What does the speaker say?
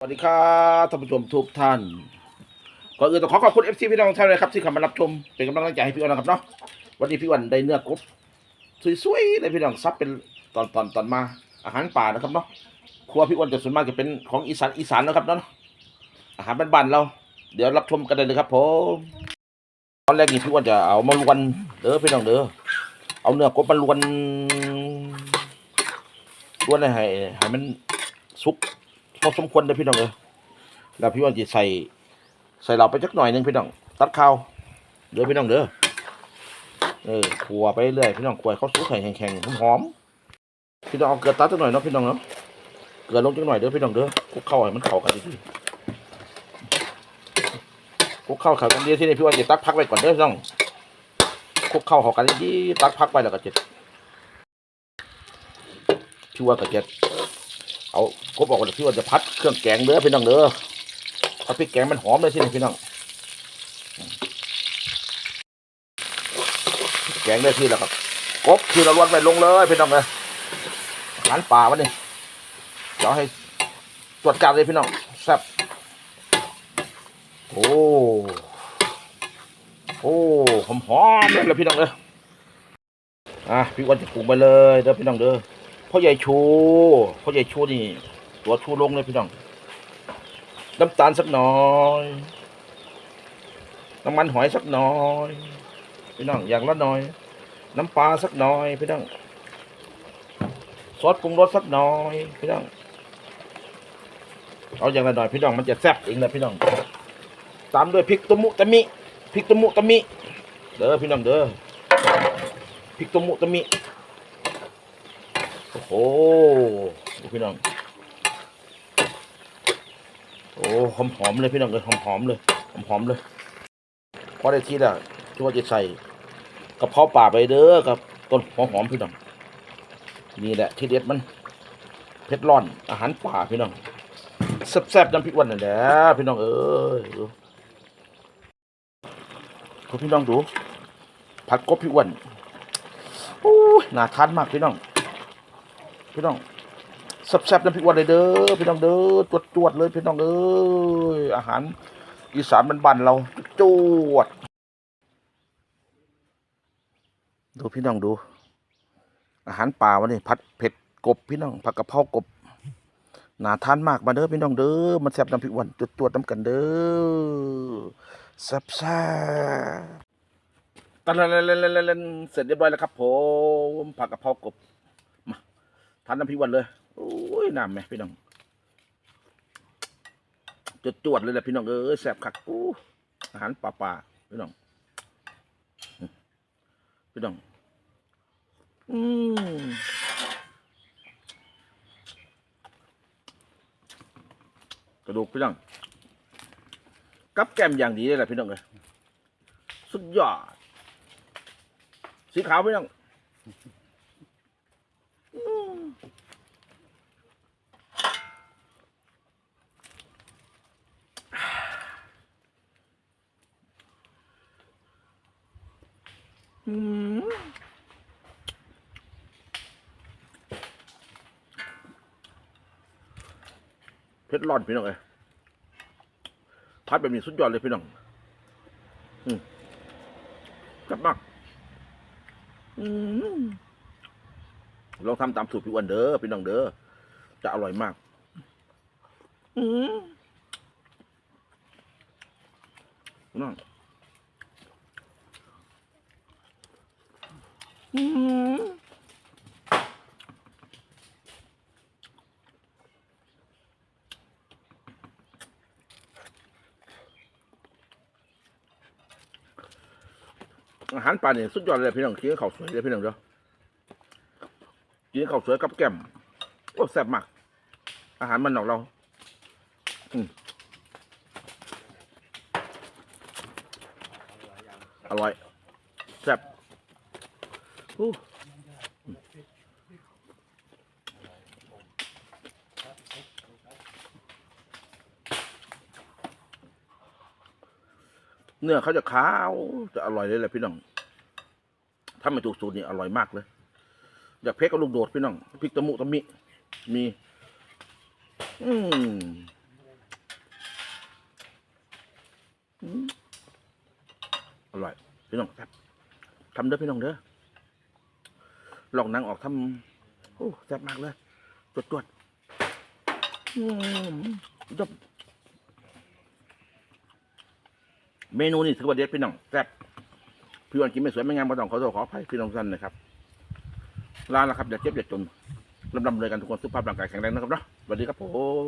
สวัสดีครับท่านผู้ชมทุกท่านก่อนอื่นต้องขอขอบคุณเอฟซีพี่น้องท่านเลยครับที่เข้ามารับชมเป็นกำลังใจให้พี่อ้วันนะครับเนาะวันนี้พี่อ้วันได้เนื้อกบสวยๆเลยพี่น้องซับเป็นตอนตอนตอนมาอาหารป่านะครับเนาะครัวพี่อ้วันจะส่วนมากจะเป็นของอีสานอีสานนะครับเนาะอาหารบ้านๆเรา เดี๋ยวรับชมกันเลยครับผมตอนแรกนี่พี่อ้วันจะเอามาลวนเด้อพี่น้องเด้อเอาเนื้อกบมาลวนลวนให้ให้มันสุก พอสมควรเลยพี่น้องเออแล้วพี่วันจะใส่ใส่เราไปจักหน่อยหนึงพี่น้อง ตัดข้าวเด้อพี่น้องเด้อเออขัวไปเรื่อยพี่น้องขัวให้เขาสุกแข็งแข็งๆหอมๆพี่น้องเอาเกลือตัดจักหน่อยเนาะพี่น้องเนาะเกลือลงจักหน่อยเด้อพี่น้องเด้อคุกเข้าให้มันเข้ากันดีคุกเข้าเข้ากันดีที่นี่พี่วันจะตักพักไว้ก่อนเด้อพี่น้องคุกเข้าเข้ากันดีตักพักไปแล้วก็จะพี่ว่าก็จะ เอากบออกจากที่ว่าจะพัดเครื่องแกงเด้อพี่น้องเด้อพัดพริกแกงมันหอมเลยสิพี่น้องแกงได้ที่แล้วครับกบที่เราล้วนไปลงเลยพี่น้องเลยหารป่าวันนี้เดี๋ยวให้ตรวจการเลยพี่น้องแซ่บโอ้โอ้หอมหอมเลยพี่น้องเด้ออะพี่วันจะปรุงไปเลยเด้อพี่น้องเด้อ พ่อใหญ่ชูพ่อใหญ่ชูนี่ ตัวชูลงเลยพี่น้อง น้ำตาลสักหน่อย น้ำมันหอยสักหน่อย พี่น้องอย่างละหน่อย น้ำปลาสักหน่อยพี่น้อง ซอสปรุงรสสักหน่อยพี่น้อง เอาอย่างละหน่อยพี่น้องมันจะแซ่บเองนะพี่น้อง ตามด้วยพริกตมุตะมิพริกตมุตะมิ เด้อพี่น้องเด้อพริกตมุตะมิ โอ้โหพี่น้อง โอ้หอมหอมเลยพี่น้องเลยหอมหอมเลยหอมหอมเลยพอได้ที่ล้วที่ว่าจะใส่กระเพาะป่าไปเด้อกับต้นหอมหอมพี่น้องนี่แหละที่เด็ดมันเผ็ดร้อนอาหารป่าพี่น้องแซ่บๆน้ำพริกวันนั่นแหละพี่น้องเอ้ยคุณพี่น้องดูผัดกบพี่อ้วันโอ้ยน่าทานมากพี่น้อง พี่น้องแซ่บๆน้ำพริกหวานเลยเด้อพี่น้องเด้อจวดๆเลยพี่น้องเอ้ยอาหาร อีสานบ้านๆเราจวด ดูพี่น้องดู อาหารป่าวันนี้ผัดเผ็ดกบพี่น้องผัดกะเพรากบหนาทานมากมาเด้อพี่น้องเด้อมันแซ่บน้ำพริกหวานจวดๆน้ำกันเด้อแซ่บๆตันเล่นเสร็จเรียบร้อยแล้วครับผมผัดกะเพรากบ ทานน้ำพริกวันเลยโอ้ยน้ำไหมพี่น้องจดจวดๆเลยแหละพี่น้องเอ้ยแซ่บคักอู้อาหารป่าป่าๆพี่น้องพี่น้องอืมกระดูกพี่น้องกับแก้มอย่างดีเลยแหละพี่น้องเลยสุดยอดสีขาวพี่น้อง เพชรร้อนพี่น้องเอ้ยพัดแบบนี้สุดยอดเลยพี่น้องอืมกลับมากอืมลองทำตามสูตรพี่อ้วันเด้อพี่น้องเด้อจะอร่อยมาก อืมพี่น้อง อาหารป่าเนี่ยสุดยอดเลยพี่น้องกินกับข้าวสวยเลยพี่น้องเด้อกินกับข้าวสวยกับแกมโอ้แซ่บมาก อาหารมันนอกเรา อืมอร่อยแซ่บ เนื้อเขาจะขาวจะอร่อยเลยแหละพี่น้อง ถ้าไม่ถูกสูตรนี่อร่อยมากเลย อยากเพชรกับลูกโดดพี่น้อง พริกตะมุตะมิ มี อืมอร่อย พี่น้องครับทำเด้อพี่น้องเด้อ ลองนั่งออกทำโอ้แซ่บมากเลยจวดจวดๆอืมจบเมนูนี่ถือว่าเด็ดพี่น้องแซ่บพี่วันกินไม่สวยไม่งามมาต้องขอโทษขออภัยพี่น้องสั้นนะครับลาแล้วครับอย่าเจ็บอย่าจนลำลำเลยกันทุกคนสุขภาพร่างกายแข็งแรงนะครับเนาะสวัสดีครับผม